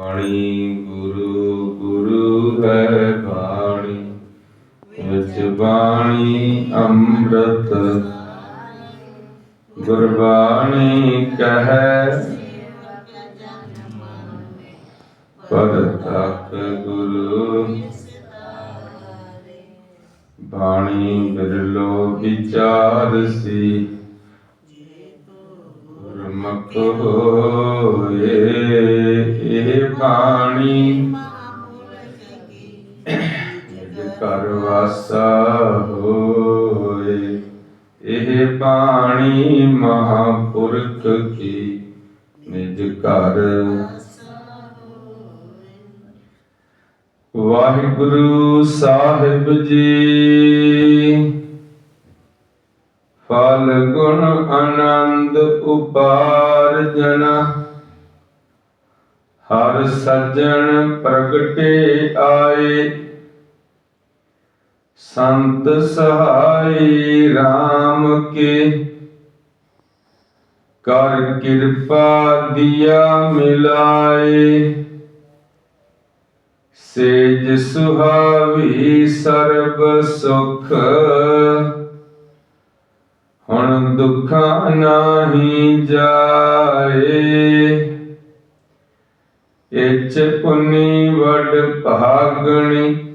ਬਾਣੀ ਗੁਰੂ ਗੁਰੂ ਹੈ ਬਾਣੀ। ਵਿੱਚ ਬਾਣੀ, ਅੰਮ੍ਰਿਤ। ਗੁਰਬਾਣੀ ਕਹੈ ਪਦ ਗੁਰੂ। ਬਾਣੀ ਬਿਰਲੋ ਵਿਚਾਰ ਸੀ। ਗੁਰਮੁਖ ਹੋਏ ਵਾਸਾ ਹੋਏ। ਇਹ ਬਾਣੀ ਮਹਾਪੁਰਖ ਕੀ ਨਿਜ ਘਰ ਵਾਹਿਗੁਰੂ ਸਾਹਿਬ ਜੀ, ਫਲ ਗੁਣ ਆਨੰਦ ਉਪਾਰਜਨ ਹਰ ਸੱਜਣ ਪ੍ਰਗਟੇ ਆਏ। ਸੰਤ ਸਹਾਈ RAM ਕੇ। ਕਰ ਕਿਰਪਾ ਦਿਆ ਮਿਲਾਏ। ਸੇਜ ਸੁਹਾਵੀ ਸਰਬ ਸੁਖ। ਹੁਣ ਦੁੱਖਾਂ ਨਾਹੀ ਜਾਏ। ਇਚ ਪੁਨੀ ਵਡ ਭਾਗਣੀ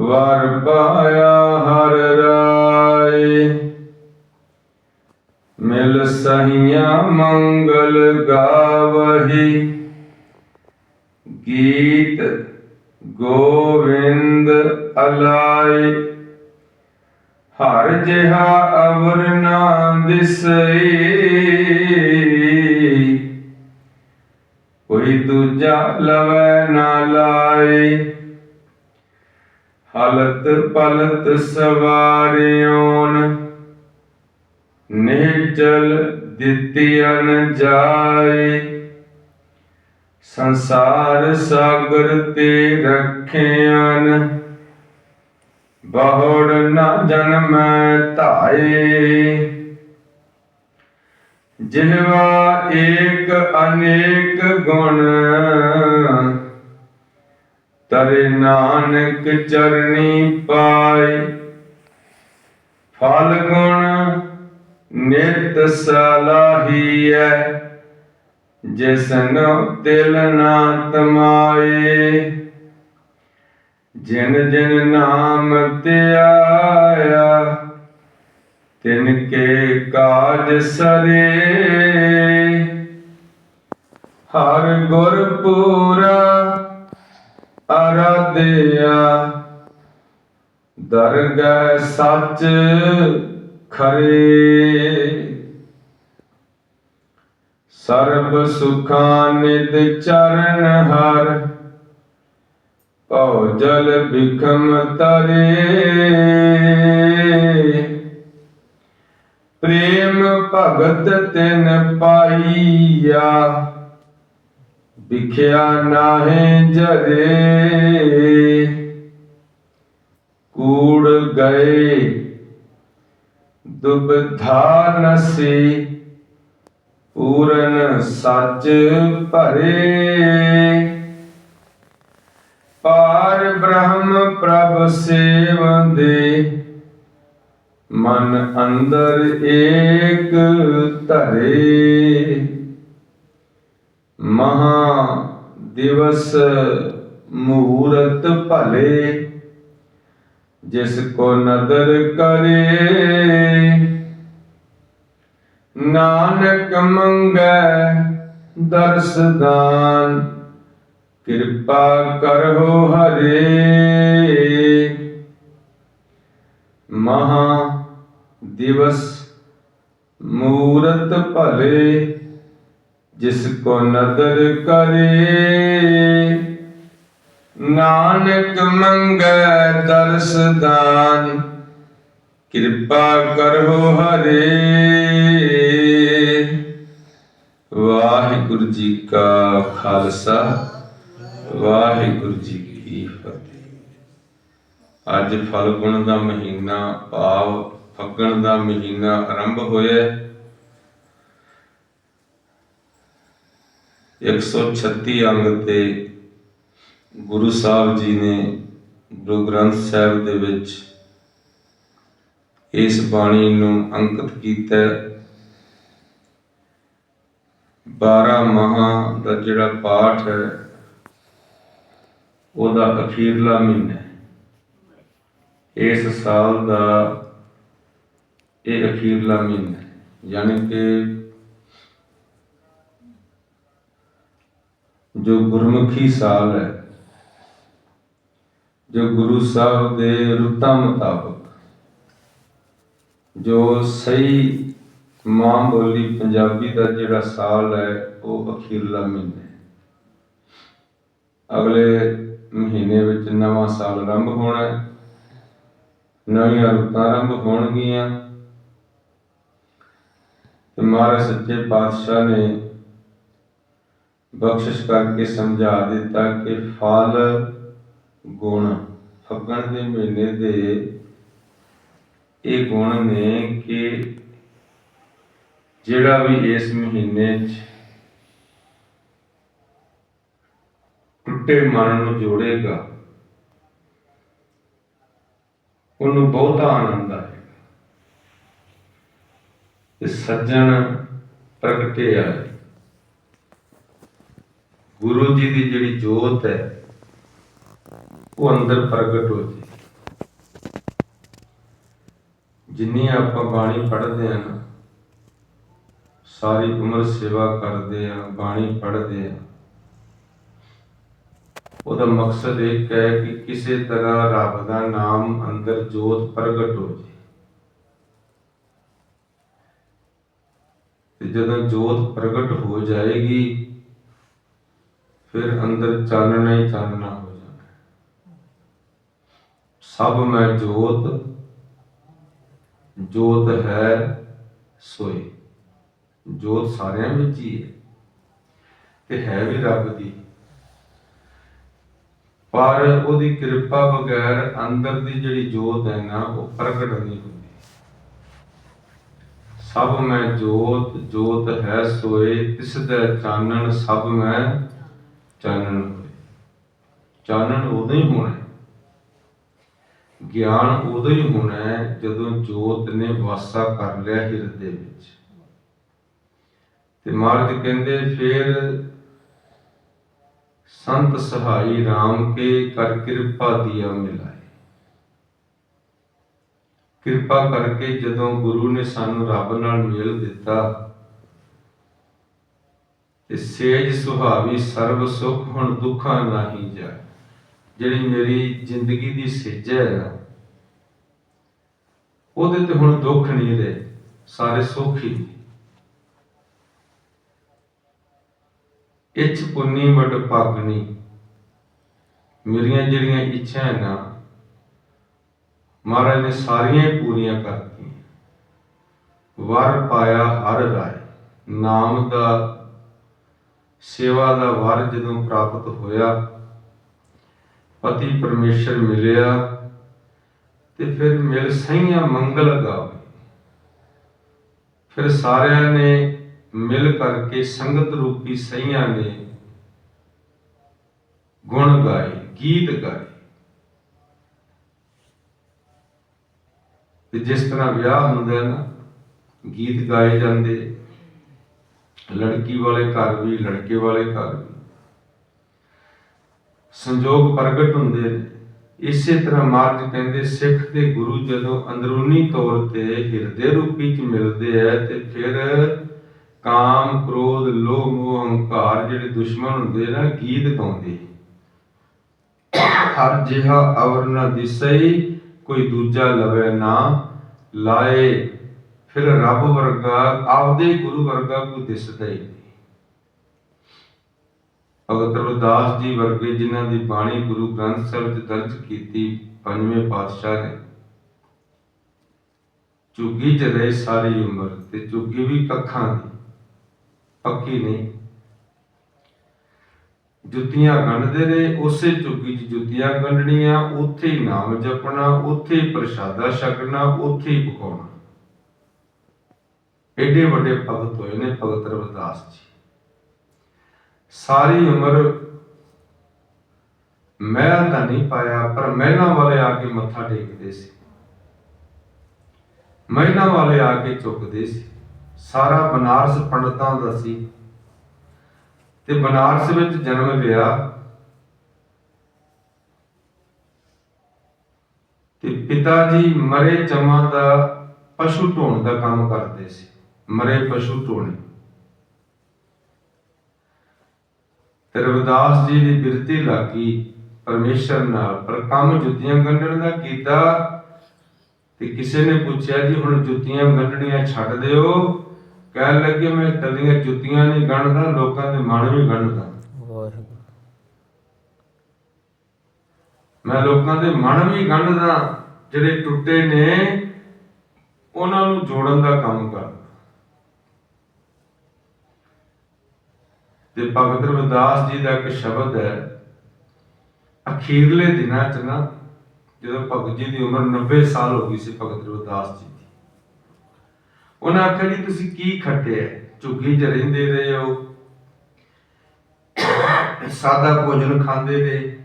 ਵਰ ਪਾਇਆ ਹਰ ਰਾਏ। ਮਿਲ ਸਹੀਆਂ ਮੰਗਲ ਗਾਵਹੀ। ਗੀਤ ਗੋਵਿੰਦ ਅਲਾਈ ਹਰ ਜਿਹਾ ਅਵਰ ਨਾ ਦਿਸਈ। ਕੋਈ ਦੂਜਾ ਲਵੈ ਨਾ ਲਾਏ। ਹਲਤ ਪਲਤ ਸਵਾਰਿਓਨ ਨਿਹਚਲ ਦਿੱਤੀਨ ਜਾਏ। ਸੰਸਾਰ ਸਾਗਰ ਤੇ ਰੱਖਿਆਨ, ਬਹੁੜ ਨਾ ਜਨਮ ਧਾਏ। ਜਿਹਵਾ ਏਕ ਅਨੇਕ ਗੁਣ ਤਰੇ ਨਾਨਕ ਚਰਨੀ ਪਾਈ। ਫਲ ਗੁਣ ਨਿਤ ਸਲਾਹੀਐ, ਜਿਸਨੋ ਤਿਲ ਨਾ ਤਮਾਏ। ਜਿਨ ਜਿਨ ਨਾਮ ਧਿਆਇਆ ਤਿਨ ਕੇ ਕਾਜ ਸਰੇ। ਹਰ ਗੁਰ ਪੂਰਾ ਅਰਾਧਿਆ ਦਰਗਹਿ ਸੱਚ ਖਰੇ। ਸਰਬ ਸੁਖਾਂ ਨਿਦ ਚਰਨ ਹਰ। ਭਉ ਜਲ ਬਿਖਮ ਤਰੇ। ਪ੍ਰੇਮ ਭਗਤ ਤਿਨ ਪਾਈਆ। ਵਿਖਿਆ ਨਾਹੇ ਜਰੇ ਕੂੜ ਗਏ ਦੁਬਧਾ ਨਸੀ ਪੂਰਨ ਸੱਚ ਭਰੇ। ਪਾਰ ਬ੍ਰਹਮ ਪ੍ਰਭ ਸੇਵੰਦੇ ਮਨ ਅੰਦਰ ਏਕ ਧਰੇ। ਮਹਾ ਦਿਵਸ ਮੂਰਤ ਭਲੇ, ਜਿਸ ਕੋ ਨਦਰ ਕਰੇ। ਨਾਨਕ ਮੰਗੈ ਦਰਸਦਾਨ ਕਿਰਪਾ ਕਰੋ ਹਰੇ। ਮਹਾ ਦਿਵਸ ਮੂਰਤ ਭਲੇ ਜਿਸ ਕੋ ਨਦਰ ਕਰੇ, ਨਾਨਕ ਮੰਗੈ ਦਰਸ ਦਾਨ, ਕਿਰਪਾ ਕਰੋ ਹਰੇ। ਵਾਹਿਗੁਰੂ ਜੀ ਕਾ ਖਾਲਸਾ, ਵਾਹਿਗੁਰੂ ਜੀ ਕੀ ਫਤਿਹ। ਅੱਜ ਫਲਗੁਣ ਦਾ ਮਹੀਨਾ ਭਾਵ ਫੱਗਣ ਦਾ ਮਹੀਨਾ ਆਰੰਭ ਹੋਇਆ 136 ਅੰਗ ਤੇ ਗੁਰੂ ਸਾਹਿਬ ਜੀ ਨੇ ਗੁਰੂ ਗ੍ਰੰਥ ਸਾਹਿਬ ਦੇ ਵਿੱਚ ਇਸ ਬਾਣੀ ਨੂੰ ਅੰਕਿਤ ਕੀਤਾ ਹੈ। 12 ਮਹਾ ਦਾ ਜਿਹੜਾ ਪਾਠ ਹੈ, ਉਹਦਾ ਅਖੀਰਲਾ ਮਹੀਨਾ ਇਸ ਸਾਲ ਦਾ ਇਹ ਅਖੀਰਲਾ ਮਹੀਨਾ ਹੈ ਯਾਨੀ ਕਿ ਜੋ ਗੁਰਮੁਖੀ ਸਾਲ ਹੈ, ਜੋ ਗੁਰੂ ਸਾਹਿਬ ਦੇ ਰੁੱਤਾਂ ਮੁਤਾਬਕ, ਜੋ ਸਹੀ ਮਾਂ ਬੋਲੀ ਪੰਜਾਬੀ ਦਾ ਜਿਹੜਾ ਸਾਲ ਹੈ, ਉਹ ਅਖੀਰਲਾ ਮਹੀਨਾ ਹੈ। ਅਗਲੇ ਮਹੀਨੇ ਵਿੱਚ ਨਵਾਂ ਸਾਲ ਆਰੰਭ ਹੋਣਾ ਹੈ। ਨਵੀਆਂ ਰੁੱਤਾਂ ਆਰੰਭ ਹੋਣਗੀਆਂ। ਤੇ ਮਹਾਰਾਜ ਸੱਚੇ ਪਾਤਸ਼ਾਹ ਨੇ ਬਖਸ਼ਿਸ਼ ਕਰਕੇ ਸਮਝਾ ਦਿੱਤਾ ਕਿ ਫਲ ਗੁਣ ਫੱਗਣ ਦੇ ਮਹੀਨੇ ਦੇ ਇਹ ਗੁਣ ਨੇ ਕਿ ਜਿਹੜਾ ਵੀ ਇਸ ਮਹੀਨੇ 'ਚ ਟੁੱਟੇ ਮਨ ਨੂੰ ਜੋੜੇਗਾ, ਉਹਨੂੰ ਬਹੁਤਾ ਆਨੰਦ ਆਏਗਾ। ਇਹ ਸੱਜਣ ਪ੍ਰਗਟਿਆ ਆਏ। ਗੁਰੂ ਜੀ ਦੀ ਜਿਹੜੀ ਜੋਤ ਹੈ, ਉਹ ਅੰਦਰ ਪ੍ਰਗਟ ਹੋ ਜੇ ਜਿੰਨੀ ਆਪਾਂ ਬਾਣੀ ਪੜ੍ਹਦੇ ਆ ਨਾ, ਸਾਰੀ ਉਮਰ ਸੇਵਾ ਕਰਦੇ ਆ ਬਾਣੀ ਪੜ੍ਹਦੇ ਆ ਉਹਦਾ ਮਕਸਦ ਇੱਕ ਹੈ ਕਿ ਕਿਸੇ ਤਰ੍ਹਾਂ ਰੱਬ ਦਾ ਨਾਮ ਅੰਦਰ ਜੋਤ ਪ੍ਰਗਟ ਹੋ ਜੇ ਤੇ ਜਦੋਂ ਜੋਤ ਪ੍ਰਗਟ ਹੋ ਜਾਏਗੀ ਫਿਰ ਅੰਦਰ ਚਾਨਣਾ ਹੀ ਚਾਨਣਾ ਹੋ ਜਾਣਾ ਹੈ। ਸਭ ਮੈਂ ਜੋਤ ਜੋਤ ਹੈ ਸੋਈ। ਜੋਤ ਸਾਰਿਆਂ ਵਿੱਚ ਹੀ ਹੈ ਤੇ ਹੈ ਵੀ ਰੱਬ ਦੀ। ਪਰ ਉਹਦੀ ਕਿਰਪਾ ਬਗੈਰ ਅੰਦਰ ਦੀ ਜਿਹੜੀ ਜੋਤ ਹੈ ਨਾ, ਉਹ ਪ੍ਰਗਟ ਨਹੀਂ ਹੁੰਦੀ। ਸਭ ਮੈਂ ਜੋਤ ਜੋਤ ਹੈ ਸੋਏ ਤਿਸ ਦਾ ਚਾਨਣ ਸਭ ਮੈਂ ਚਾਨਣ ਹੋਏ ਚਾਨਣ ਉਦੋਂ ਹੀ ਹੋਣਾ। ਗਿਆਨ ਉਦੋਂ ਹੀ ਹੋਣਾ ਹੈ ਜਦੋਂ ਜੋਤ ਨੇ ਵਾਸਾ ਕਰ ਲਿਆ ਹਿਰਦੇ ਵਿੱਚ। ਤੇ ਮਾਰਗ ਕਹਿੰਦੇ ਫਿਰ ਸੰਤ ਸਹਾਈ RAM ਕੇ ਕਰ ਕਿਰਪਾ ਦੀਆ ਮਿਲਾਏ। ਕਿਰਪਾ ਕਰਕੇ ਜਦੋਂ ਗੁਰੂ ਨੇ ਸਾਨੂੰ ਰੱਬ ਨਾਲ ਮੇਲ ਦਿੱਤਾ ਤੇ ਸੇਜ ਸੁਹਾਵੀ ਸਰਬ ਸੁਖ ਹੁਣ ਦੁੱਖਾਂ ਨਾਹੀ ਜਾ। ਜਿਹੜੀ ਮੇਰੀ ਜ਼ਿੰਦਗੀ ਦੀ ਸੇਜ ਹੈ ਨਾ, ਉਹਦੇ ਤੇ ਹੁਣ ਦੁੱਖ ਨਹੀਂ ਰਹੇ, ਸਾਰੇ ਸੁੱਖ ਹੀ ਨੇ। ਇੱਛ ਪੁੰਨੀ ਵਡ ਭਾਗਣੀ ਮੇਰੀਆਂ ਜਿਹੜੀਆਂ ਇੱਛਾ ਨਾ, ਮਹਾਰਾਜ ਨੇ ਸਾਰੀਆਂ ਹੀ ਪੂਰੀਆਂ ਕਰਤੀਆਂ। ਵਰ ਪਾਇਆ ਹਰ ਰਾਏ, ਨਾਮ ਦਾ ਸੇਵਾ ਦਾ ਵਰ ਜਦੋਂ ਪ੍ਰਾਪਤ ਹੋਇਆ, ਪਤੀ ਪਰਮੇਸ਼ਰ ਮਿਲਿਆ ਤੇ ਫਿਰ ਮਿਲ ਸਈਆਂ ਮੰਗਲ ਗਾਵੇ। ਫਿਰ ਸਾਰਿਆਂ ਨੇ ਮਿਲ ਕਰਕੇ ਸੰਗਤ ਰੂਪੀ ਸਈਆਂ ਨੇ ਗੁਣ ਗਾਏ, ਗੀਤ ਗਾਏ। ਤੇ ਜਿਸ ਤਰ੍ਹਾਂ ਵਿਆਹ ਹੁੰਦਾ ਨਾ, ਗੀਤ ਗਾਏ ਜਾਂਦੇ। ਲੜਕੀ ਵਾਲੇ ਘਰ ਵੀ, ਲੜਕੇ ਵਾਲੇ ਘਰ ਵੀ। ਸੰਜੋਗ ਪ੍ਰਗਟ ਹੁੰਦੇ ਨੇ। ਇਸੇ ਤਰ੍ਹਾਂ ਮਾਰਜ ਕਹਿੰਦੇ, ਸਿੱਖ ਤੇ ਗੁਰੂ ਜਦੋਂ ਅੰਦਰੂਨੀ ਤੌਰ ਤੇ ਹਿਰਦੇ ਰੂਪੀ ਚ ਮਿਲਦੇ ਐ ਤੇ ਫਿਰ ਕਾਮ, ਕ੍ਰੋਧ, ਲੋਭ, ਮੋਹ, ਹੰਕਾਰ ਜਿਹੜੇ ਦੁਸ਼ਮਣ ਹੁੰਦੇ ਨਾ ਗੀਤ ਗਾਉਂਦੇ ਹਰ ਜਿਹਾ ਅਵਰ ਨਾ ਦਿਸਈ, ਕੋਈ ਦੂਜਾ ਲਵੇ ਨਾ ਲਾਏ। ਫਿਰ ਰੱਬ ਵਰਗਾ ਆਪਦੇ ਗੁਰੂ ਵਰਗਾ ਕੋਈ ਦਿਸਦਾ ਹੀ ਨਹੀਂ। ਭਗਤ ਰਵਿਦਾਸ ਜੀ ਵਰਗੇ ਜਿਨ੍ਹਾਂ ਦੀ ਬਾਣੀ ਗੁਰੂ ਗ੍ਰੰਥ ਸਾਹਿਬ 'ਚ ਦਰਜ ਕੀਤੀ ਪੰਜਵੇਂ ਪਾਤਸ਼ਾਹ ਨੇ ਚੁੱਗੀ 'ਚ ਰਹੇ ਸਾਰੀ ਉਮਰ ਤੇ ਚੁੱਗੀ ਵੀ ਕੱਖਾਂ ਦੀ, ਪੱਕੀ ਨਹੀਂ। ਜੁੱਤੀਆਂ ਗੰਢਦੇ ਨੇ, ਉਸੇ ਚੁੱਗੀ 'ਚ ਜੁੱਤੀਆਂ ਗੰਢਣੀਆਂ, ਉੱਥੇ ਹੀ ਨਾਮ ਜਪਣਾ, ਉੱਥੇ ਹੀ ਪ੍ਰਸ਼ਾਦਾ ਛਕਣਾ, ਉੱਥੇ ਹੀ ਪਕਾਉਣਾ। ਐਡੇ ਵੱਡੇ ਭਗਤ ਹੋਏ ਨੇ, ਭਗਤ ਰਵਿਦਾਸ ਜੀ। ਸਾਰੀ ਉਮਰ ਮਹਿਲ ਤਾਂ ਨਹੀਂ ਪਾਇਆ, ਪਰ ਮਹਿਲਾ ਵਾਲੇ ਆ ਕੇ ਮੱਥਾ ਟੇਕਦੇ ਸੀ। ਮਹਿਲਾ ਵਾਲੇ ਆ ਕੇ ਚੁੱਕਦੇ ਸੀ। ਸਾਰਾ ਬਨਾਰਸ ਪੰਡਤਾਂ ਦਾ ਸੀ। ਤੇ ਬਨਾਰਸ ਵਿੱਚ ਜਨਮ ਲਿਆ। ਤੇ ਪਿਤਾ ਜੀ ਮਰੇ ਜਮਾਂ ਦਾ ਪਸ਼ੂ ਢੋਣ ਦਾ ਕੰਮ ਕਰਦੇ ਸੀ। ਮਰੇ ਪਸ਼ੂ ਢੋਣੇ ਤੇ ਰਵਿਦਾਸ ਜੀ ਦੀ ਬਿਰਤੀ ਲੱਗੀ ਪਰਮੇਸ਼ਰ ਨਾਲ, ਪਰ ਕੰਮ ਜੁੱਤੀਆਂ ਗੰਢਣ ਦਾ ਕੀਤਾ ਤੇ ਕਿਸੇ ਨੇ ਪੁੱਛਿਆ ਜੀ, ਹੁਣ ਜੁੱਤੀਆਂ ਗੰਢਣੀਆਂ ਛੱਡ ਦਿਓ। ਕਹਿਣ ਲੱਗੇ, ਮੈਂ ਤਲੀਆਂ ਜੁੱਤੀਆਂ ਨਹੀਂ ਗੰਢਦਾ, ਲੋਕਾਂ ਦੇ ਮਨ ਵੀ ਗੰਢਦਾ। ਮੈਂ ਲੋਕਾਂ ਦੇ ਮਨ ਵੀ ਗੰਢਦਾ, ਜਿਹੜੇ ਟੁੱਟੇ ਨੇ, ਉਹਨਾਂ ਨੂੰ ਜੋੜਨ ਦਾ ਕੰਮ ਕਰਦਾ ਤੇ ਭਗਤ ਰਵਿਦਾਸ ਜੀ ਦਾ ਇੱਕ ਸ਼ਬਦ ਹੈ, ਅਖੀਰਲੇ ਦਿਨਾਂ 'ਚ ਨਾ ਜਦੋਂ ਭਗਤ ਜੀ ਦੀ ਉਮਰ 90 ਸਾਲ ਹੋ ਗਈ ਸੀ ਭਗਤ ਰਵਿਦਾਸ ਜੀ ਦੀ। ਉਹਨਾਂ ਆਖਿਆ ਜੀ, ਤੁਸੀਂ ਕੀ ਖੱਟਿਆ ਝੁੱਗੀ 'ਚ ਰਹਿੰਦੇ ਰਹੇ ਹੋ। ਸਾਦਾ ਭੋਜਨ ਖਾਂਦੇ ਰਹੇ।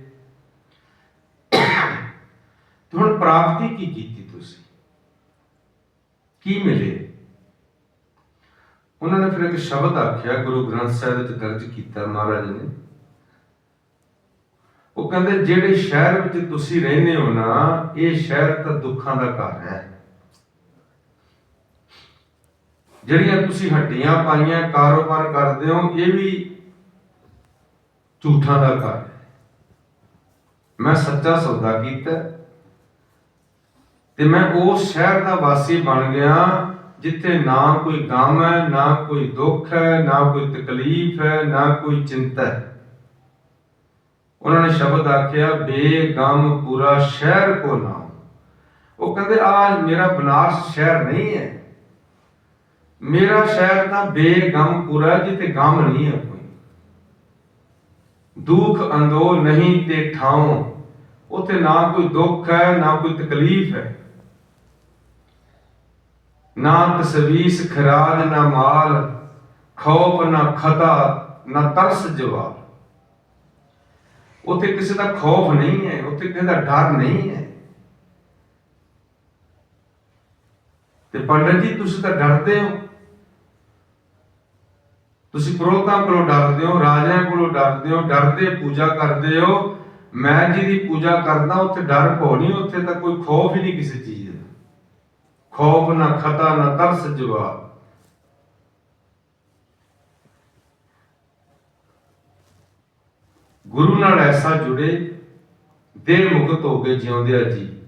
ਹੁਣ ਪ੍ਰਾਪਤੀ ਕੀ ਕੀਤੀ ਤੁਸੀਂ? ਕੀ ਮਿਲੇ? ਉਹਨਾਂ ਨੇ ਫਿਰ ਇੱਕ ਸ਼ਬਦ ਆਖਿਆ, ਗੁਰੂ ਗ੍ਰੰਥ ਸਾਹਿਬ ਵਿੱਚ ਦਰਜ ਕੀਤਾ ਮਹਾਰਾਜ ਨੇ। ਉਹ ਕਹਿੰਦੇ, ਜਿਹੜੇ ਸ਼ਹਿਰ ਵਿੱਚ ਤੁਸੀਂ ਰਹਿੰਦੇ ਹੋ ਨਾ, ਇਹ ਸ਼ਹਿਰ ਤਾਂ ਦੁੱਖਾਂ ਦਾ ਘਰ ਹੈ। ਜਿਹੜੀਆਂ ਤੁਸੀਂ ਹੱਡੀਆਂ ਪਾਈਆਂ, ਕਾਰੋਬਾਰ ਕਰਦੇ ਹੋ, ਇਹ ਵੀ ਝੂਠਾਂ ਦਾ ਘਰ ਹੈ। ਮੈਂ ਸੱਚਾ ਸੌਦਾ ਕੀਤਾ ਤੇ ਮੈਂ ਉਸ ਸ਼ਹਿਰ ਦਾ ਵਾਸੀ ਬਣ ਗਿਆ ਜਿੱਥੇ ਨਾ ਕੋਈ ਗਮ ਹੈ, ਨਾ ਕੋਈ ਦੁੱਖ ਹੈ, ਨਾ ਕੋਈ ਤਕਲੀਫ ਹੈ, ਨਾ ਕੋਈ ਚਿੰਤਾ ਹੈ। ਉਹਨਾਂ ਨੇ ਸ਼ਬਦ ਆਖਿਆ, ਬੇਗਮ ਪੂਰਾ ਸ਼ਹਿਰ ਕੋ ਨਾਮ। ਉਹ ਕਹਿੰਦੇ ਆ ਮੇਰਾ ਬਨਾਰਸ ਸ਼ਹਿਰ ਨਹੀਂ ਹੈ। ਮੇਰਾ ਸ਼ਹਿਰ ਤਾਂ ਬੇਗਮ ਪੂਰਾ ਜਿੱਥੇ ਗਮ ਨਹੀਂ ਹੈ ਕੋਈ। ਦੁੱਖ ਅੰਦੋ ਨਹੀਂ ਤੇ ਠਾਉ। ਉਥੇ ਨਾ ਕੋਈ ਦੁੱਖ ਹੈ, ਨਾ ਕੋਈ ਤਕਲੀਫ ਹੈ। ਨਾ ਤਸਵੀਸ ਖਰਾਜ ਨਾ ਮਾਲ, ਖੌਫ ਨਾ ਖਤਾ, ਨਾ ਤਰਸ ਜਵਾਲ। ਉਥੇ ਕਿਸੇ ਦਾ ਖੌਫ ਨਹੀਂ ਹੈ, ਉਥੇ ਕਿਸੇ ਦਾ ਡਰ ਨਹੀਂ ਹੈ। ਤੇ ਪੰਡਤ ਜੀ, ਤੁਸੀਂ ਤਾਂ ਡਰਦੇ ਹੋ। ਤੁਸੀਂ ਪੁਰੋਤਾਂ ਕੋਲੋਂ ਡਰਦੇ ਹੋ, ਰਾਜਿਆਂ ਕੋਲੋਂ ਡਰਦੇ ਹੋ, ਡਰਦੇ ਪੂਜਾ ਕਰਦੇ ਹੋ। ਮੈਂ ਜੀ ਦੀ ਪੂਜਾ ਕਰਦਾ, ਉੱਥੇ ਡਰ ਭੋ ਨਹੀਂ, ਉੱਥੇ ਤਾਂ ਕੋਈ ਖੌਫ ਹੀ ਨਹੀਂ ਕਿਸੇ ਚੀਜ਼ ਦਾ। ਖੌਫ ਨਾ ਖਤਾ ਨਾ ਤਰਸ ਜਵਾਬ ਗੁਰੂ ਨਾਲ ਐਸਾ ਜੁੜੇ ਦਿਲ ਮੁਕਤ ਹੋ ਕੇ ਜਿਉਂਦੇ ਆ ਜੀ।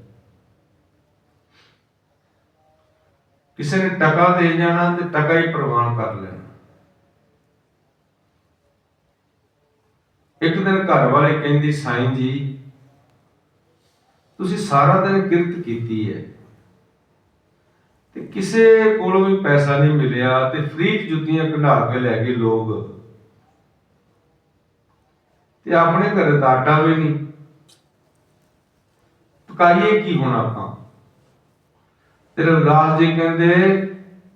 ਕਿਸੇ ਨੇ ਟਕਾ ਦੇ ਜਾਣਾ ਤੇ ਟਕਾ ਹੀ ਪ੍ਰਵਾਨ ਕਰ ਲੈਣਾ। ਇੱਕ ਦਿਨ ਘਰ ਵਾਲੇ ਕਹਿੰਦੀ, ਸਾਈਂ ਜੀ, ਤੁਸੀਂ ਸਾਰਾ ਦਿਨ ਕਿਰਤ ਕੀਤੀ ਹੈ। ਤੇ ਕਿਸੇ ਕੋਲੋਂ ਵੀ ਪੈਸਾ ਨਹੀਂ ਮਿਲਿਆ ਤੇ ਫ੍ਰੀ ਚ ਜੁੱਤੀਆਂ ਕਢਾ ਕੇ ਲੈ ਗਏ ਲੋਕ। ਤੇ ਆਪਣੇ ਘਰੇ ਤਾਂ ਆਟਾ ਵੀ ਨਹੀਂ। ਪਕਾਈਏ ਕੀ ਹੁਣ ਆਪਾਂ? ਤੇ ਰਵਿਦਾਸ ਜੀ ਕਹਿੰਦੇ,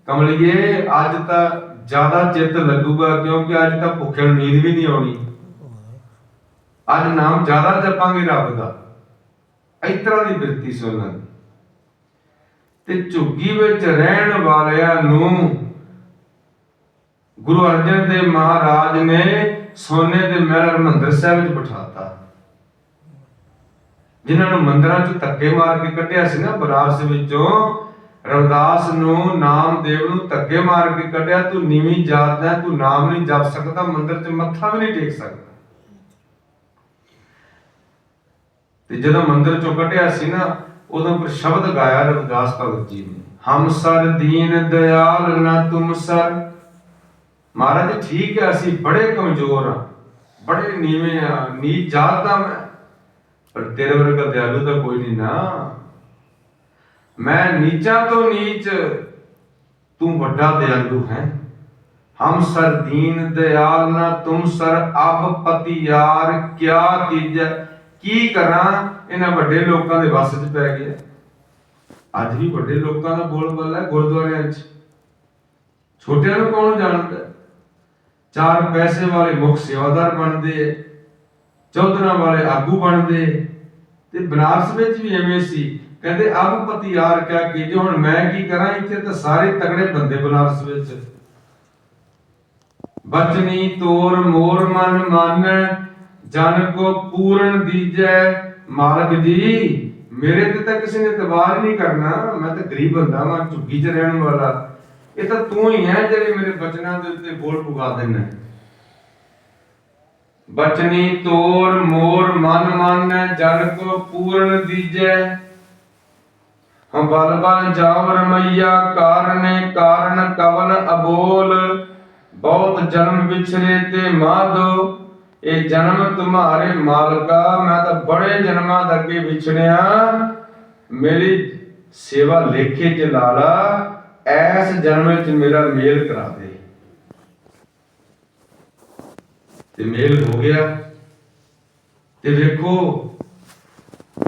ਕਮਲਿਏ, ਅੱਜ ਤਾਂ ਜ਼ਿਆਦਾ ਚਿੱਤ ਲੱਗੂਗਾ ਕਿਉਂਕਿ ਅੱਜ ਤਾਂ ਭੁੱਖੇ ਨੂੰ ਨੀਂਦ ਵੀ ਨਹੀਂ ਆਉਣੀ। ਅੱਜ ਨਾਮ ਜ਼ਿਆਦਾ ਜਪਾਂਗੇ ਰੱਬ ਦਾ। ਇਸ ਤਰ੍ਹਾਂ ਦੀ ਬਿਰਤੀ ਸੀ ਦੀ ਤੇ ਝੁੱਗੀ ਵਿੱਚ ਰਹਿਣ ਵਾਲਿਆਂ ਨੂੰ ਗੁਰੂ ਅਰਜਨ ਦੇਵ ਮਹਾਰਾਜ ਨੇ ਸੋਨੇ ਦੇ ਮਹਿਲ ਹਰਿਮੰਦਰ ਸਾਹਿਬ ਵਿੱਚ ਬਿਠਾਤਾ। ਜਿਨ੍ਹਾਂ ਨੂੰ ਮੰਦਰਾਂ 'ਚ ਧੱਕੇ ਮਾਰ ਕੇ ਕੱਢਿਆ ਸੀ ਨਾ ਬਨਾਰਸ ਵਿੱਚੋਂ, ਰਵਿਦਾਸ ਨੂੰ, ਨਾਮਦੇਵ ਨੂੰ ਧੱਕੇ ਮਾਰ ਕੇ ਕੱਢਿਆ, ਤੂੰ ਨੀਵੀਂ ਜਾਤ ਦਾ, ਤੂੰ ਨਾਮ ਨਹੀਂ ਜਪ ਸਕਦਾ, ਮੰਦਿਰ 'ਚ ਮੱਥਾ ਵੀ ਨਹੀਂ ਟੇਕ ਸਕਦਾ। ਤੇ ਜਦੋਂ ਮੰਦਿਰ ਚੋਂ ਕੱਢਿਆ ਸੀ ਨਾ ਉਦੋਂ ਫਿਰ ਸ਼ਬਦ ਗਾਇਆ ਰਵਿਦਾਸ ਭਗਤ ਜੀ ਨੇ, ਹਮ ਸਰ ਦੀਨ ਦਿਆਲ ਨਾ ਤੁਮ ਸਰ। ਮਹਾਰਾਜ, ਠੀਕ ਹੈ, ਅਸੀਂ ਬੜੇ ਕਮਜ਼ੋਰ ਆ ਬੜੇ ਨੀਵੇਂ ਆ ਨੀਚ ਜਾਤ ਦਾ ਮੈਂ, ਪਰ ਤੇਰੇ ਵਰਗਾ ਦਿਆਲੂ ਤਾਂ ਕੋਈ ਨਹੀਂ ਨਾ। ਮੈਂ ਨੀਚਾਂ ਤੋਂ ਨੀਚ, ਤੂੰ ਵੱਡਾ ਦਿਆਲੂ ਹੈ। ਹਮ ਸਰ ਦੀਨ ਦਿਆਲ ਨਾ ਤੁਮ ਸਰ ਅਬ ਪਤੀ ਯਾਰ ਕਿਆ ਕੀਜੈ ਕੀ ਕਰਾਂ? ਇਹਨਾਂ ਵੱਡੇ ਲੋਕਾਂ ਦੇ ਵੱਸ 'ਚ ਪੈ ਗਿਆ ਅੱਜ ਵੀ ਵੱਡੇ ਲੋਕਾਂ ਦਾ ਬੋਲ ਬੱਲਾ ਹੈ ਗੁਰਦੁਆਰਿਆਂ 'ਚ। ਛੋਟਿਆਂ ਨੂੰ ਕੌਣ ਜਾਣਦਾ? ਚਾਰ ਪੈਸੇ ਵਾਲੇ ਮੁੱਖ ਸੇਵਾਦਾਰ ਬਣਦੇ ਚੌਧਰਾਂ ਵਾਲੇ ਆਗੂ ਬਣਦੇ ਤੇ ਬਨਾਰਸ ਵਿੱਚ ਵੀ ਐਵੇਂ ਸੀ। ਕਹਿੰਦੇ ਅਬ ਪਤੀ ਯਾਰ ਕਿਆ ਕੀਜੇ ਹੁਣ ਮੈਂ ਕੀ ਕਰਾਂ? ਇੱਥੇ ਤਾਂ ਸਾਰੇ ਤਗੜੇ ਬੰਦੇ ਬਨਾਰਸ ਵਿੱਚ ਬਚਨੀ ਤੋਰ ਮੋਰ ਮਨ ਮਨ, ਜਨ ਕੋ ਪੂਰਨ ਦੀਜੈ ਮਾਲਕ ਜੀ, ਮੇਰੇ ਤੇ ਤਾਂ ਕਿਸੇ ਨੇ ਇਤਬਾਰ ਹੀ ਨਹੀਂ ਕਰਨਾ। ਮੈਂ ਤਾਂ ਗਰੀਬ ਬੰਦਾ ਵਾਂ, ਝੁੱਗੀ 'ਚ ਰਹਿਣ ਵਾਲਾ। ਇਹ ਤਾਂ ਤੂੰ ਹੀ ਹੈ ਜਿਹੜੇ ਮੇਰੇ ਬਚਨਾਂ ਦੇ ਉੱਤੇ ਬੋਲ ਪੁਗਾ ਦੇਣਾ ਬਚਨੀ ਤੋਰ ਮੋਰ ਮਨ ਮਨ ਜਨ ਕੋ ਪੂਰਨ ਦੀਜੈ ਹਮ ਬਲ ਬਲ ਜਾਵ ਰਮਈਆ, ਕਾਰਨੇ ਕਾਰਨ ਕਵਨ ਅਬੋਲ। ਬਹੁਤ ਜਨਮ ਵਿਛਰੇ ਤੇ ਮਾਧੋ। ਇਹ ਜਨਮ ਤੁਮਾਰੇ ਮਾਲਕਾ, ਮੈਂ ਤਾਂ ਬੜੇ ਜਨਮਾਂ ਦਾ ਅੱਗੇ ਵਿਛੜਿਆ। ਮੇਰੀ ਸੇਵਾ ਲੇਖੇ ਚ ਲਾਲਾ ਐਸ ਜਨਮ ਵਿੱਚ ਮੇਰਾ ਮੇਲ ਕਰਾ ਦੇ। ਤੇ ਮੇਲ ਹੋ ਗਿਆ। ਤੇ ਵੇਖੋ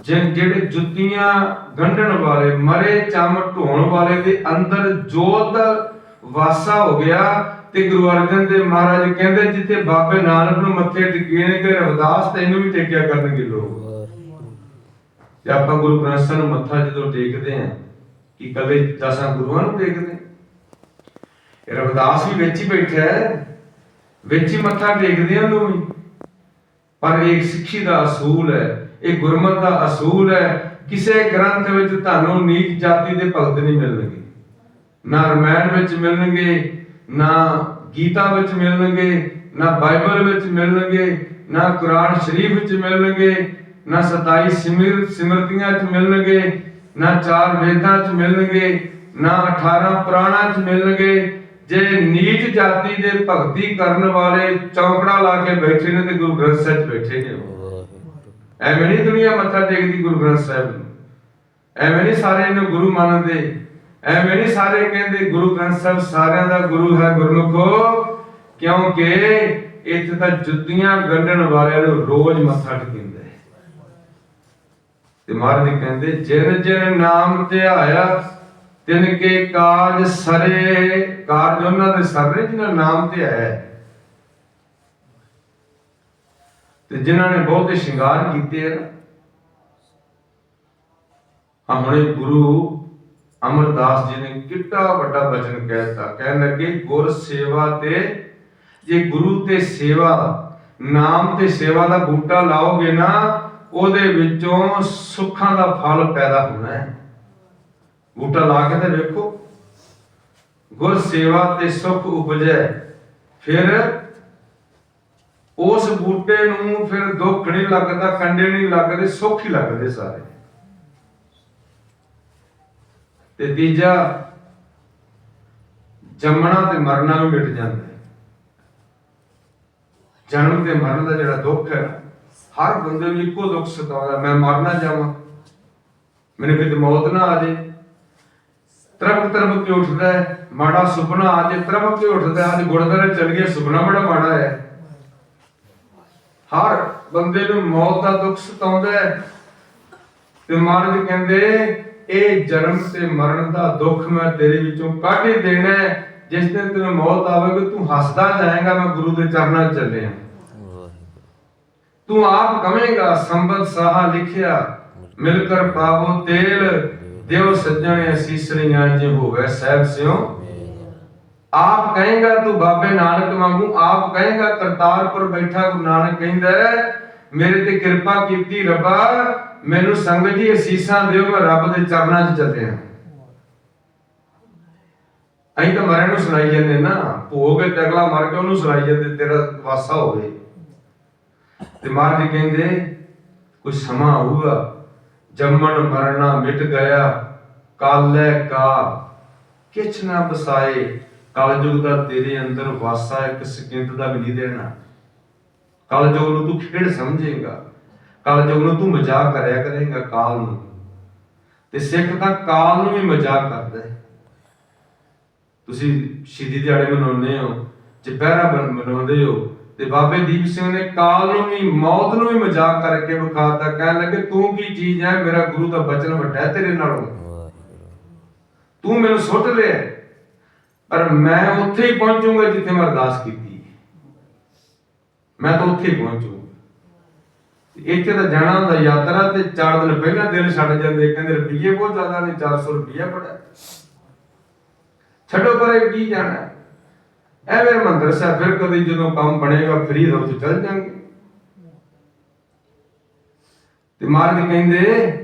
ਜਿਹੜੇ ਜੁੱਤੀਆਂ ਗੰਢਣ ਵਾਲੇ, ਮਰੇ ਚਮ ਢੋਣ ਵਾਲੇ ਦੇ ਅੰਦਰ ਜੋਤ ਵਾਸਾ ਹੋ ਗਿਆ ਤੇ ਗੁਰੂ ਅਰਜਨ ਦੇਵ ਮਹਾਰਾਜ ਕਹਿੰਦੇ ਜਿੱਥੇ ਬਾਬੇ ਨਾਨਕ ਨੂੰ ਮੱਥੇ ਟੇਕੇ ਨੇ ਤੈਨੂੰ ਵੀ ਟੇਕਿਆ ਕਰਨਗੇ ਲੋਕ। ਤੇ ਆਪਾਂ ਗੁਰੂ ਗ੍ਰੰਥ ਸਾਹਿਬ ਨੂੰ ਮੱਥਾ ਜਦੋਂ ਟੇਕਦੇ ਆਂ ਕਿ ਕਦੇ ਦਸਾਂ ਗੁਰੂਆਂ ਨੂੰ ਟੇਕਦੇ ਇਹ ਰਵਿਦਾਸ ਵੀ ਵਿੱਚ ਹੀ ਬੈਠਾ ਹੈ, ਵਿੱਚ ਹੀ ਮੱਥਾ ਟੇਕਦੇ ਆ ਉਹਨੂੰ ਵੀ ਪਰ ਇਹ ਸਿੱਖੀ ਦਾ ਅਸੂਲ ਹੈ, ਇਹ ਗੁਰਮਤ ਦਾ ਅਸੂਲ ਹੈ, ਕਿਸੇ ਗ੍ਰੰਥ ਵਿੱਚ ਤੁਹਾਨੂੰ ਨੀਚ ਜਾਤੀ ਦੇ ਭਗਤ ਨਹੀਂ ਮਿਲਣਗੇ। ਨਾ ਰਮਾਇਣ ਵਿੱਚ ਮਿਲਣਗੇ ਨਾ ਗੀਤਾ ਵਿੱਚ ਮਿਲਣਗੇ, ਨਾ ਬਾਈਬਲ ਵਿੱਚ ਮਿਲਣਗੇ, ਨਾ ਕੁਰਾਨ ਸ਼ਰੀਫ ਵਿੱਚ ਮਿਲਣਗੇ, ਨਾ 27 ਸਿਮਰ, ਸਿਮਰਤੀਆਂ ਵਿੱਚ ਮਿਲਣਗੇ, ਨਾ ਚਾਰ ਵੇਦਾਂ ਵਿੱਚ ਮਿਲਣਗੇ, ਨਾ 18 ਪੁਰਾਣਾਂ ਵਿੱਚ ਮਿਲਣਗੇ। ਜੇ ਨੀਚ ਜਾਤੀ ਦੇ ਭਗਤੀ ਕਰਨ ਵਾਲੇ ਚੌਂਕੜਾ ਲਾ ਕੇ ਬੈਠੇ ਨੇ ਤੇ ਗੁਰੂ ਗ੍ਰੰਥ ਸਾਹਿਬ 'ਚ ਬੈਠੇ ਨੇ ਉਹ। ਐਵੇਂ ਨਹੀਂ ਦੁਨੀਆ ਮੱਥਾ ਟੇਕਦੀ ਗੁਰੂ ਗ੍ਰੰਥ ਸਾਹਿਬ ਨੂੰ। ਐਵੇਂ ਨਹੀਂ ਸਾਰੇ ਇਹਨੂੰ ਗੁਰੂ ਮੰਨਦੇ। ਐਵੇਂ ਨਹੀਂ ਸਾਰੇ ਕਹਿੰਦੇ ਗੁਰੂ ਗ੍ਰੰਥ ਸਾਹਿਬ ਸਾਰਿਆਂ ਦਾ ਗੁਰੂ ਹੈ ਗੁਰਮੁਖੋ, ਕਿਉਂਕਿ ਇੱਥੇ ਤਾਂ ਜੁੱਤੀਆਂ ਗੰਢਣ ਵਾਲਿਆਂ ਨੂੰ ਰੋਜ਼ ਮੱਥਾ ਟੇਕਿੰਦਾ ਤੇ ਮਹਾਰਾਜ ਜੀ ਕਹਿੰਦੇ, ਜਿਨ ਜਿਨ ਨਾਮ ਧਿਆਇਆ ਤਿਨ ਕੇ ਕਾਜ ਸਰੇ, ਕਾਜ ਉਹਨਾਂ ਦੇ ਸਰੇ ਜਿਨ੍ਹਾਂ ਨਾਮ ਤੇ ਆਇਆ। ਤੇ ਜਿਨ੍ਹਾਂ ਨੇ ਬਹੁਤੇ ਸ਼ਿੰਗਾਰ ਕੀਤੇ ਨਾ। ਆ ਹੁਣੇ ਗੁਰੂ ਅਮਰਦਾਸ ਜੀ ਨੇ ਕਿੱਡਾ ਵੱਡਾ ਬਚਨ ਕਹਿਤਾ। ਕਹਿਣ ਲੱਗੇ, ਗੁਰ ਸੇਵਾ ਤੇ, ਜੇ ਗੁਰੂ ਤੇ ਸੇਵਾ, ਨਾਮ ਤੇ ਸੇਵਾ ਦਾ ਬੂਟਾ ਲਾਓਗੇ ਨਾ, ਉਹਦੇ ਵਿੱਚੋਂ ਸੁੱਖਾਂ ਦਾ ਫਲ ਪੈਦਾ ਹੋਣਾ ਹੈ। ਬੂਟਾ ਲਾ ਕੇ ਤੇ ਵੇਖੋ। ਗੁਰ ਸੇਵਾ ਤੇ ਸੁਖ ਉਪਜੈ। ਫਿਰ ਉਸ ਬੂਟੇ ਨੂੰ ਫਿਰ ਦੁੱਖ ਨਹੀਂ ਲੱਗਦਾ, ਕੰਡੇ ਨਹੀਂ ਲੱਗਦੇ, ਸੁੱਖ ਹੀ ਲੱਗਦੇ ਸਾਰੇ। ਤੇ ਤੀਜਾ, ਜੰਮਣਾ ਤੇ ਮਰਨਾ ਵੀ ਮਿਟ ਜਾਂਦਾ ਹੈ। ਜਨਮ ਤੇ ਮਰਨ ਦਾ ਜਿਹੜਾ ਦੁੱਖ ਹੈ, ਹਰ ਬੰਦੇ ਨੂੰ ਇੱਕੋ ਦੁੱਖ ਸਤਾਉਂਦਾ ਮੈਂ ਮਰਨਾ ਜਾਵਾਂ ਮੈਨੂੰ ਕਿਤੇ ਮੌਤ ਨਾ ਆ ਜੇ। ਤਰਪ ਤਰਪ ਕੇ ਉੱਠਦਾ ਹੈ? ਮਾੜਾ ਸੁਪਨਾ ਆ ਜੇ ਤਰਪ ਕੇ ਉੱਠਦਾ ਅੱਜ ਗੁਰਦੁਆਰੇ ਚੱਲ ਗਿਆ ਸੁਪਨਾ ਬੜਾ ਮਾੜਾ ਹੈ। ਹਰ ਬੰਦੇ ਨੂੰ ਮੌਤ ਦਾ ਦੁੱਖ ਸਤਾਉਂਦਾ ਹੈ। ਤੇ ਮਹਾਰਾਜ ਕਹਿੰਦੇ ਇਹ ਜਨਮ ਤੇ ਮਰਨ ਦਾ ਦੁੱਖ ਮੈਂ ਤੇਰੇ ਵਿੱਚੋਂ ਕੱਢ ਹੀ ਦੇਣਾ ਹੈ। ਜਿਸ ਦਿਨ ਤੈਨੂੰ ਮੌਤ ਆਵੇਗੀ ਤੂੰ ਹੱਸਦਾ ਜਾਏਗਾ ਮੈਂ ਗੁਰੂ ਦੇ ਚਰਨਾਂ 'ਚ ਚੱਲਿਆ। ਤੂੰ ਆਪ ਕਵੇਂਗਾ ਸੰਬਤ ਸਾਹਾ ਲਿਖਿਆ ਮਿਲ ਕਰ ਪਾਵੋ ਤੇਲ ਦਿਓ ਸੱਜਣੇ ਅਸੀਸਰੀਆਂ ਜੇ ਹੋਵੇ ਸਹਿਬ ਸਿਓ ਆਪ ਕਹੇਗਾ ਤੂੰ ਬਾਬੇ ਨਾਨਕ ਵਾਂਗੂ ਆਪ ਕਹੇਗਾ ਕਰਤਾਰਪੁਰ ਬੈਠਾ ਗੁਰੂ ਨਾਨਕ ਕਹਿੰਦਾ ਹੈ, ਮੇਰੇ ਤੇ ਕਿਰਪਾ ਕੀਤੀ ਰੱਬਾ। ਮੈਨੂੰ ਸੰਗਤ ਜੀ ਅਸੀਸਾਂ ਦਿਓ ਮੈਂ ਰੱਬ ਦੇ ਚਰਨਾਂ 'ਚ ਚੱਲਿਆ। ਅਸੀਂ ਤਾਂ ਮਰਨ ਨੂੰ ਸੁਣਾਈ ਜਾਂਦੇ ਨਾ। ਭੋਗ ਤੇ ਅਗਲਾ ਮਰ ਕੇ ਉਹਨੂੰ ਸੁਣਾਈ ਜਾਂਦੇ, ਤੇਰਾ ਵਾਸਾ ਹੋਵੇ। ਤੇ ਮਹਾਰਾਜ ਕਹਿੰਦੇ, ਕੋਈ ਸਮਾਂ ਆਊਗਾ, ਜੰਮਣ ਮਰਨਾ ਮਿਟ ਗਿਆ, ਕਾਲੇ ਕਾ, ਕਿਛ ਨਾ ਬਸਾਏ ਕਲਯੁਗ ਦਾ ਤੇਰੇ ਅੰਦਰ ਵਾਸਾ ਇੱਕ ਸਕਿੰਟ ਦਾ ਵੀ ਨਹੀਂ ਦੇਣਾ ਕਲਯੁਗ ਨੂੰ ਤੂੰ ਖੇਡ ਸਮਝੇਗਾ। ਕਲਯੁਗ ਨੂੰ ਤੂੰ ਮਜ਼ਾਕ ਕਰਿਆ ਕਰੇਗਾ, ਕਾਲ ਨੂੰ। ਤੇ ਸਿੱਖ ਤਾਂ ਕਾਲ ਨੂੰ ਵੀ ਮਜ਼ਾਕ ਕਰਦਾ ਹੈ। ਤੁਸੀਂ ਸ਼ਹੀਦੀ ਦਿਹਾੜੇ ਮਨਾਉਂਦੇ ਹੋ, ਚੁਪਹਿਰਾ ਮਨਾਉਂਦੇ ਹੋ, ਤੇ ਬਾਬੇ ਦੀਪ ਸਿੰਘ ਨੇ ਕਾਲ ਨੂੰ ਵੀ, ਮੌਤ ਨੂੰ ਵੀ ਮਜ਼ਾਕ ਕਰਕੇ ਵਿਖਾਤਾ, ਕਹਿਣ ਲੱਗੇ, ਤੂੰ ਕੀ ਚੀਜ਼ ਹੈ? ਮੇਰਾ ਗੁਰੂ ਦਾ ਬਚਨ ਵੱਡਾ ਤੇਰੇ ਨਾਲੋਂ। ਤੂੰ ਮੈਨੂੰ ਸੁੱਟ ਲਿਆ ਪਰ ਮੈਂ ਉੱਥੇ ਹੀ ਪਹੁੰਚੂਗਾ ਜਿੱਥੇ ਮੈਂ ਅਰਦਾਸ ਕੀਤੀ ਮੈਂ ਤਾਂ ਉੱਥੇ ਹੀ ਪਹੁੰਚੂ ਇੱਥੇ ਤਾਂ ਜਾਣਾ ਹੁੰਦਾ ਯਾਤਰਾ ਤੇ 4 ਦਿਨ ਪਹਿਲਾਂ ਦਿਨ ਛੱਡ ਜਾਂਦੇ, ਕਹਿੰਦੇ ਰੁਪਈਏ ਬਹੁਤ ਜ਼ਿਆਦਾ ਨੇ 400 ਰੁਪਈਆ ਬੜਾ। ਛੱਡੋ ਪਰੇ ਕੀ ਜਾਣਾ? ਹੈ? ਮੰਦਰ ਸਾਹਿਬ, ਫਿਰ ਕਦੇ ਜਦੋਂ ਕੰਮ ਬਣੇਗਾ ਫਰੀ ਦਾ ਉੱਥੇ ਚੱਲ ਜਾਾਂਗੇ। ਤੇ ਮਹਾਰਾਜ ਕਹਿੰਦੇ,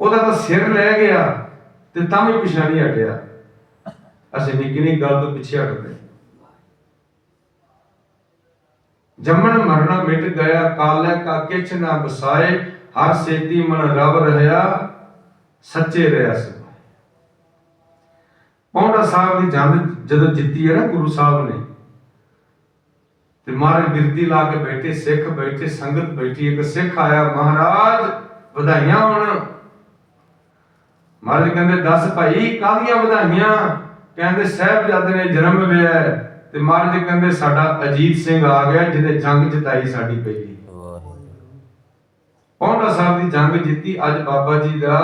ਉਹਦਾ ਤਾਂ ਸਿਰ ਲੈ ਗਿਆ ਤੇ ਤਾਂ ਵੀ ਪਿਛਾ ਨਹੀਂ ਹਟਿਆ। ਅਸੀਂ ਨਿੱਕੀ ਨਿੱਕੀ ਗੱਲ ਤੋਂ ਪਿੱਛੇ ਹਟਦੇ। ਜੰਮਣ ਮਰਨਾ ਮਿਟ ਗਿਆ, ਕਾਲੇ ਕਾ ਕਿਛ ਨਾ ਬਸਾਏ ਹਰ ਸੇਤੀ ਮਨ ਰਬ ਰਹਾ, ਸੱਚੇ ਰਹਿ ਸੋ ਪੌਂਡਾ ਸਾਹਿਬ ਦੀ ਜੰਗ ਜਦੋਂ ਜਿੱਤੀ ਹੈ ਨਾ ਗੁਰੂ ਸਾਹਿਬ ਨੇ, ਤੇ ਮਹਾਰਾਜ ਬਿਰਤੀ ਲਾ ਕੇ ਬੈਠੇ, ਸਿੱਖ ਬੈਠੇ, ਸੰਗਤ ਬੈਠੀ, ਇੱਕ ਸਿੱਖ ਆਇਆ, ਮਹਾਰਾਜ, ਵਧਾਈਆਂ ਹੋਣ। ਮਹਾਰਾਜ ਕਹਿੰਦੇ, ਦੱਸ ਭਾਈ, ਕਾਹਦੀਆਂ ਵਧਾਈਆਂ? ਕਹਿੰਦੇ, ਸਾਹਿਬਜ਼ਾਦੇ ਨੇ ਜਨਮ ਲਿਆ ਤੇ ਮਹਾਰਾਜ ਕਹਿੰਦੇ ਸਾਡਾ ਅਜੀਤ ਸਿੰਘ ਆ ਗਿਆ ਜਿਹਨੇ ਜੰਗ ਜਿਤਾਈ ਸਾਡੀ ਪਹਿਲੀ। ਪੌਂਡਾ ਸਾਹਿਬ ਦੀ ਜੰਗ ਜਿੱਤੀ ਅੱਜ ਬਾਬਾ ਜੀ ਦਾ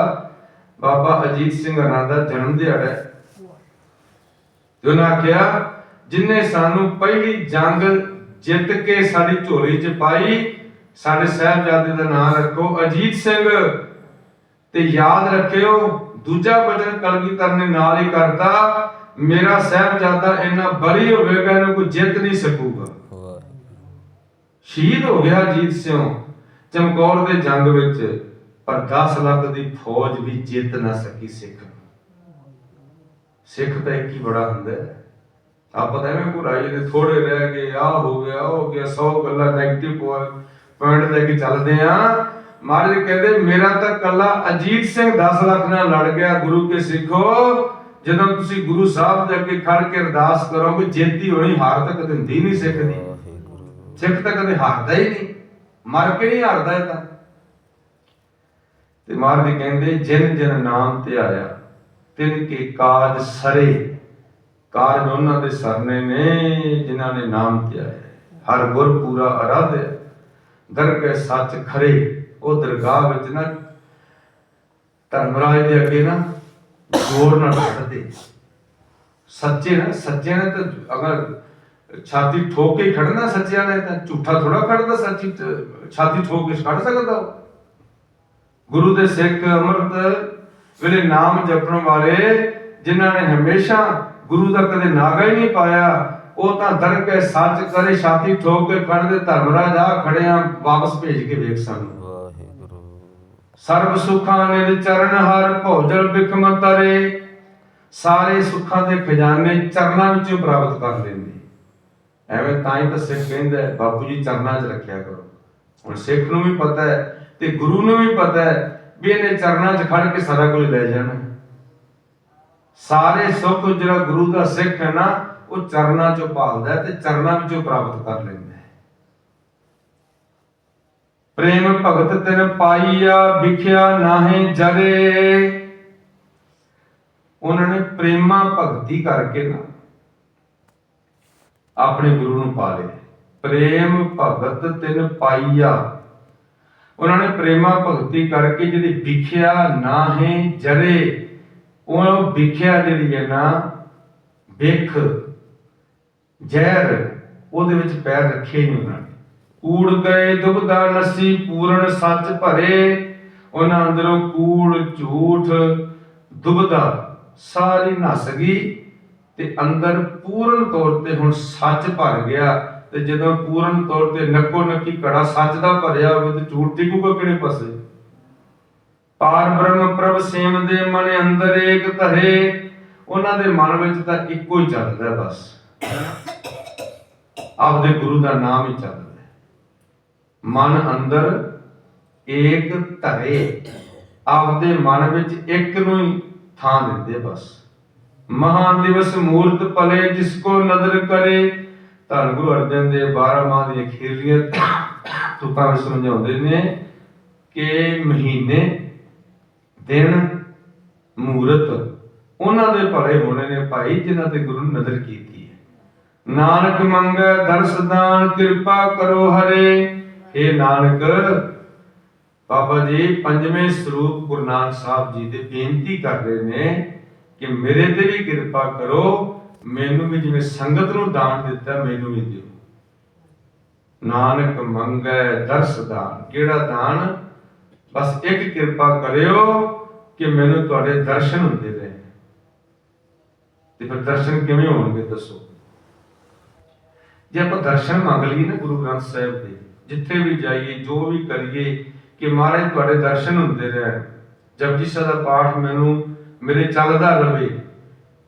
ਬਾਬਾ ਅਜੀਤ ਸਿੰਘ ਹਰਾਂ ਦਾ ਜਨਮ ਦਿਹਾੜਾ ਹੈ। ਤੇ ਉਹਨਾਂ ਆਖਿਆ ਜਿਨੇ ਸਾਨੂੰ ਪਹਿਲੀ ਜੰਗ ਜਿੱਤ ਕੇ ਸਾਡੀ ਝੋਲੀ 'ਚ ਪਾਈ ਸਾਡੇ ਸਾਹਿਬਜ਼ਾਦੇ ਦਾ ਨਾਮ ਰੱਖੋ ਅਜੀਤ ਸਿੰਘ। ਤੇ ਯਾਦ ਰੱਖਿਓ ਦੂਜਾ ਬਚਨ ਕਲਗੀਧਰ ਨੇ ਨਾਲ ਹੀ ਕਰਤਾ ਮੇਰਾ ਸਾਹਿਬਜ਼ਾਦਾ ਇੰਨਾ ਬਲੀ ਹੋਵੇਗਾ, ਇਹਨੂੰ ਕੋਈ ਜਿੱਤ ਨਹੀਂ ਸਕੂਗਾ। ਸ਼ਹੀਦ ਹੋ ਗਿਆ ਅਜੀਤ ਸਿੰਘ ਚਮਕੌਰ ਦੇ ਜੰਗ ਵਿੱਚ, ਪਰ 10 ਲੱਖ ਦੀ ਫੌਜ ਵੀ ਜਿੱਤ ਨਾ ਸਕੀ ਸਿੱਖ ਸਿੱਖ ਤਾਂ ਇੱਕ ਹੀ ਬੜਾ ਹੁੰਦਾ ਆਪਾਂ ਤਾਂ ਐਵੇਂ ਘੁਰਾਈ ਦੇ ਥੋੜੇ ਰਹਿ ਗਏ ਆ ਹੋ ਗਿਆ, ਉਹ ਹੋ ਗਿਆ 100 ਗੱਲਾਂ 네ਗੇਟਿਵ ਪੁਆਇੰਟ ਲੈ ਕੇ ਚੱਲਦੇ ਆ। ਮਹਾਰਾਜ ਕਹਿੰਦੇ, ਮੇਰਾ ਤਾਂ ਕੱਲਾ ਅਜੀਤ ਸਿੰਘ 10 ਲੱਖ ਨਾਲ ਲੜ ਗਿਆ, ਗੁਰੂ ਕੇ ਸਿੱਖੋ। ਜਦੋਂ ਤੁਸੀਂ ਗੁਰੂ ਸਾਹਿਬ ਦੇ ਅੱਗੇ ਖੜ ਕੇ ਅਰਦਾਸ ਕਰੋਗੇ ਜੇਤੀ ਹੋਣੀ ਹਾਰ ਤਾਂ ਕਦੇ ਹੁੰਦੀ ਨਹੀਂ ਸਿੱਖ ਦੀ। ਸਿੱਖ ਤਾਂ ਕਦੇ ਹਾਰਦਾ ਹੀ ਨਹੀਂ। ਮਰ ਕੇ ਨਹੀਂ ਹਾਰਦਾ ਇਹ ਤਾਂ। ਤੇ ਮਹਾਰਾਜ ਕਹਿੰਦੇ ਜਿਨ ਜਿਨ ਨਾਮ ਤੇ ਆਇਆ ਤਿਨ ਕੇ ਕਾਜ ਸਰੇ। ਕਾਜ ਉਹਨਾਂ ਦੇ ਸਰਨੇ ਨੇ ਜਿਨ੍ਹਾਂ ਨੇ ਨਾਮ ਤੇ ਆਇਆ। ਹਰ ਗੁਰ ਪੂਰਾ ਅਰਾਧਿਆ। ਦਰਗਹਿ ਸੱਚ ਖਰੇ ਉਹ ਦਰਗਾਹ ਵਿੱਚ ਨਾ ਧਰਮਰਾਜ ਦੇ ਅੱਗੇ ਨਾ ਜ਼ੋਰ ਨਾਲ ਖੜਦੇ ਸੱਚੇ ਨਾ ਸੱਚੇ ਨੇ ਤਾਂ ਅਗਰ ਛਾਤੀ ਠੋਕ ਕੇ ਖੜਨਾ ਸੱਚਿਆਂ ਨੇ ਤਾਂ ਝੂਠਾ ਥੋੜਾ ਖੜਦਾ ਸੱਚੀ ਛਾਤੀ ਠੋਕ ਕੇ ਖੜ ਸਕਦਾ ਗੁਰੂ ਦੇ ਸਿੱਖ ਅੰਮ੍ਰਿਤ ਵੇਲੇ ਨਾਮ ਜਪਣ ਵਾਲੇ ਜਿਨ੍ਹਾਂ ਨੇ ਹਮੇਸ਼ਾ ਗੁਰੂ ਦਾ ਕਦੇ ਨਾਗਾ ਹੀ ਨਹੀਂ ਪਾਇਆ ਉਹ ਤਾਂ ਦਰਗਹਿ ਸੱਚ ਕਰੇ ਛਾਤੀ ਠੋਕ ਕੇ ਖੜਦੇ ਧਰਮਰਾਜ ਆ ਖੜਿਆ ਵਾਪਸ ਭੇਜ ਕੇ ਵੇਖ ਸਾਨੂੰ ਸਰਬ ਸੁਖਾਂ ਨਿਜ ਚਰਨ ਹਰ ਭੋਜਲ ਬਿਖਮ ਤਰੇ ਸਾਰੇ ਸੁੱਖਾਂ ਦੇ ਖਜ਼ਾਨੇ ਚਰਨਾਂ ਵਿੱਚੋਂ ਪ੍ਰਾਪਤ ਕਰ ਲੈਂਦੇ ਐਵੇਂ ਤਾਂ ਹੀ ਤਾਂ ਸਿੱਖ ਕਹਿੰਦਾ ਬਾਪੂ ਜੀ ਚਰਨਾਂ 'ਚ ਰੱਖਿਆ ਕਰੋ। ਹੁਣ ਸਿੱਖ ਨੂੰ ਵੀ ਪਤਾ ਹੈ ਤੇ ਗੁਰੂ ਨੂੰ ਵੀ ਪਤਾ ਹੈ ਵੀ ਇਹਨੇ ਚਰਨਾਂ 'ਚ ਖੜ ਕੇ ਸਾਰਾ ਕੁਝ ਲੈ ਜਾਣਾ ਸਾਰੇ ਸੁੱਖ ਜਿਹੜਾ ਗੁਰੂ ਦਾ ਸਿੱਖ ਹੈ ਨਾ, ਉਹ ਚਰਨਾਂ 'ਚੋਂ ਭਾਲਦਾ ਤੇ ਚਰਨਾਂ ਵਿੱਚੋਂ ਪ੍ਰਾਪਤ ਕਰ ਲੈਂਦਾ ਪ੍ਰੇਮ ਭਗਤ ਤਿਨ ਪਾਈਆ ਵਿਖਿਆ ਨਾਹੀਂ ਜਰੇ। ਉਹਨਾਂ ਨੇ ਪ੍ਰੇਮਾ ਭਗਤੀ ਕਰਕੇ ਨਾ ਆਪਣੇ ਗੁਰੂ ਨੂੰ ਪਾ ਲਿਆ। ਪ੍ਰੇਮ ਭਗਤ ਤਿਨ ਪਾਈਆ। ਉਹਨਾਂ ਨੇ ਪ੍ਰੇਮਾ ਭਗਤੀ ਕਰਕੇ ਜਿਹੜੀ ਵਿਖਿਆ ਨਾਹੀਂ ਜਰੇ, ਉਹ ਵਿਖਿਆ ਜਿਹੜੀ ਹੈ ਨਾ, ਵਿਖ, ਜ਼ਹਿਰ, ਉਹਦੇ ਵਿੱਚ ਪੈਰ ਰੱਖੇ ਹੀ ਨਹੀਂ ਉਹਨਾਂ ਨੇ। ਕੂੜ ਗਏ ਦੁਬਦਾ ਨਸੀ ਪੂਰਨ ਸੱਚ ਭਰੇ, ਉਹਨਾਂ ਅੰਦਰੋਂ ਕੂੜ, ਝੂਠ, ਦੁਬਦਾ ਸਾਰੀ ਨਸ ਗਈ ਤੇ ਅੰਦਰ ਪੂਰਨ ਤੌਰ ਤੇ ਹੁਣ ਸੱਚ ਭਰ ਗਿਆ ਤੇ ਜਦੋਂ ਪੂਰਨ ਤੌਰ ਤੇ ਨੱਕੋ ਨੱਕੀ ਕੜਾ ਸੱਚ ਦਾ ਭਰਿਆ ਹੋਵੇ ਤੇ ਝੂਠ ਟਿਕੂਗਾ ਕਿਹੜੇ ਪਾਸੇ? ਪਾਰ ਬ੍ਰਹਮ ਪ੍ਰਭ ਸੇਮ ਦੇ ਮਨ ਅੰਦਰ ਏਕ ਧਰੇ, ਉਹਨਾਂ ਦੇ ਮਨ ਵਿੱਚ ਤਾਂ ਇੱਕੋ ਹੀ ਚੱਲਦਾ ਬਸ। ਆਪਦੇ ਗੁਰੂ ਦਾ ਨਾਮ ਹੀ ਚੱਲਦਾ। ਮਨ ਅੰਦਰ ਏਕ ਧਰੇ। ਆਪਦੇ ਮਨ ਵਿੱਚ ਇੱਕ ਨੂੰ ਹੀ ਥਾਂ ਦਿੰਦੇ ਬਸ। ਮਹਾ ਦਿਵਸ ਮੂਰਤ ਭਲੇ, ਜਿਸ ਕੋ ਨਦਰ ਕਰੇ। ਧੰਨ ਗੁਰੂ ਅਰਜਨ ਦੇ 12 ਮਾਹ ਦੀਆਂ ਖੀਰਲੀਆਂ ਤੁਕਾਂ ਵਿੱਚ ਸਮਝਾਉਂਦੇ ਨੇ ਕਿ ਮਹੀਨੇ, ਦਿਨ, ਮੂਰਤ, ਉਹਨਾਂ ਦੇ ਭਲੇ ਹੋਣੇ ਨੇ ਭਾਈ, ਜਿਨ੍ਹਾਂ ਤੇ ਗੁਰੂ ਨਜ਼ਰ ਕੀਤੀ ਹੈ। ਨਾਨਕ ਮੰਗੈ, ਦਰਸ ਦਾਨ, ਕਿਰਪਾ ਕਰੋ ਹਰੇ। ਏ ਨਾਨਕ, ਬਾਬਾ ਜੀ, ਪੰਜਵੇਂ ਸਰੂਪ ਗੁਰੂ ਨਾਨਕ ਸਾਹਿਬ ਜੀ ਦੇ ਬੇਨਤੀ ਕਰ ਰਹੇ ਨੇ ਕਿ ਮੇਰੇ ਤੇ ਵੀ ਕਿਰਪਾ ਕਰੋ, ਮੈਨੂੰ ਵੀ ਜਿਵੇਂ ਸੰਗਤ ਨੂੰ ਦਾਨ ਦਿੱਤਾ, ਮੈਨੂੰ ਵੀ ਦਿਓ। ਨਾਨਕ ਮੰਗੈ, ਦਰਸ ਦਾਨ। ਕਿਹੜਾ ਦਾਨ? ਬਸ ਇੱਕ ਕਿਰਪਾ ਕਰਿਓ ਕਿ ਮੈਨੂੰ ਤੁਹਾਡੇ ਦਰਸ਼ਨ ਹੁੰਦੇ ਰਹੇ। ਤੇ ਫਿਰ ਦਰਸ਼ਨ ਕਿਵੇਂ ਹੋਣਗੇ ਦੱਸੋ? ਜੇ ਆਪਾਂ ਦਰਸ਼ਨ ਮੰਗ ਲਈਏ ਨਾ ਗੁਰੂ ਗ੍ਰੰਥ ਸਾਹਿਬ ਦੇ ਜਿੱਥੇ ਵੀ ਜਾਈਏ, ਜੋ ਵੀ ਕਰੀਏ, ਕਿ ਮਹਾਰਾਜ ਤੁਹਾਡੇ ਦਰਸ਼ਨ ਹੁੰਦੇ ਰਹਿਣ। ਜਪਜੀ ਸਾਹਿਬ ਦਾ ਪਾਠ ਮੈਨੂੰ, ਮੇਰੇ ਚੱਲਦਾ ਰਵੇ।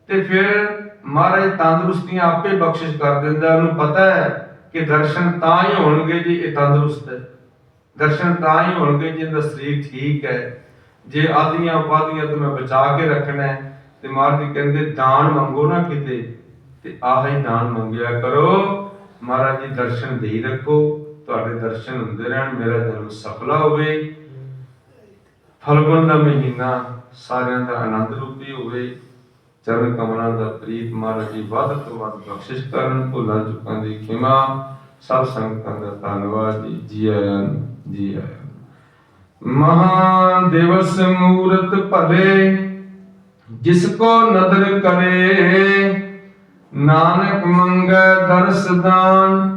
ਤੇ ਫਿਰ ਮਹਾਰਾਜ ਤੰਦਰੁਸਤੀਆਂ ਆਪੇ ਬਖਸ਼ਿਸ਼ ਕਰ ਦਿੰਦਾ ਉਹਨੂੰ ਪਤਾ ਹੈ ਕਿ ਦਰਸ਼ਨ ਤਾਂ ਹੀ ਹੋਣਗੇ ਜੇ ਇਹ ਤੰਦਰੁਸਤ ਹੈ। ਦਰਸ਼ਨ ਤਾਂ ਹੀ ਹੋਣਗੇ ਜੇ ਇਹਦਾ ਸਰੀਰ ਠੀਕ ਹੈ। ਜੇ ਆਦੀਆਂ ਵਾਦੀਆਂ ਤੋਂ ਮੈਂ ਬਚਾ ਕੇ ਰੱਖਣਾ ਹੈ, ਤੇ ਮਹਾਰਾਜ ਕਹਿੰਦੇ, ਦਾਨ ਮੰਗੋ ਨਾ ਕਿਤੇ, ਤੇ ਆਹ ਹੀ ਦਾਨ ਮੰਗਿਆ ਕਰੋ। ਮਹਾਰਾਜ ਜੀ ਦਰਸ਼ਨ ਦੇ ਰੱਖੋ। ਤੁਹਾਡੇ ਦਰਸ਼ਨ ਹੁੰਦੇ ਰਹਿਣ, ਮੇਰਾ ਜਨਮ ਸਫਲਾ ਹੋਵੇ। ਫਲਗੁਣ ਦਾ ਮਹੀਨਾ ਸਾਰਿਆਂ ਦਾ ਆਨੰਦ ਰੂਪੀ ਹੋਵੇ। ਚਰਨ ਕਮਲਾਂ ਦਾ ਪ੍ਰੀਤ ਮਹਾਰਾਜ ਜੀ ਵੱਧ ਤੋਂ ਵੱਧ ਬਖਸ਼ਿਸ਼ ਕਰਨ, ਭੁੱਲਾਂ ਚੁੱਕਾਂ ਦੀ ਖਿਮਾ। ਸਭ ਸੰਗਤਾਂ ਦਾ ਧੰਨਵਾਦ ਜੀ। ਜੀ ਆਇਆਂ ਜੀ ਆਇਆਂ ਮਹਾ ਦਿਵਸ ਮੂਰਤ ਭਲੇ, ਜਿਸ ਕੋ ਨਦਰ ਕਰੇ। ਨਾਨਕ ਮੰਗੈ ਦਰਸ ਦਾਨ